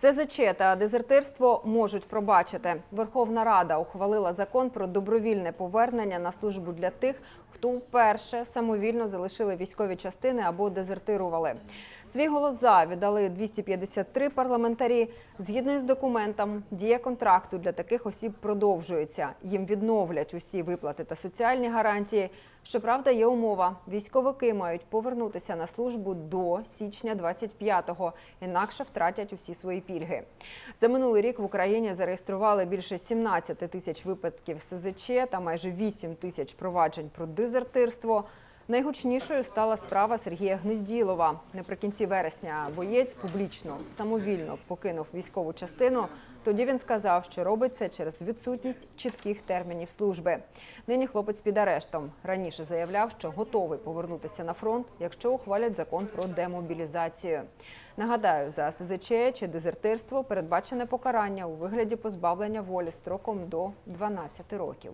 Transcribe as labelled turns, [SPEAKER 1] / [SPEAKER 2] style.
[SPEAKER 1] СЗЧ та дезертирство можуть пробачити. Верховна Рада ухвалила закон про добровільне повернення на службу для тих, хто вперше самовільно залишили військові частини або дезертирували. Свій голос за віддали 253 парламентарі. Згідно із документом, дія контракту для таких осіб продовжується. Їм відновлять усі виплати та соціальні гарантії. Щоправда, є умова: військовики мають повернутися на службу до січня 25-го, інакше втратять усі свої пільги. За минулий рік в Україні зареєстрували більше 17 тисяч випадків СЗЧ та майже 8 тисяч проваджень про дезертирство. Найгучнішою стала справа Сергія Гнезділова. Наприкінці вересня боєць публічно самовільно покинув військову частину. Тоді він сказав, що робить це через відсутність чітких термінів служби. Нині хлопець під арештом. Раніше заявляв, що готовий повернутися на фронт, якщо ухвалять закон про демобілізацію. Нагадаю, за СЗЧ чи дезертирство передбачене покарання у вигляді позбавлення волі строком до 12 років.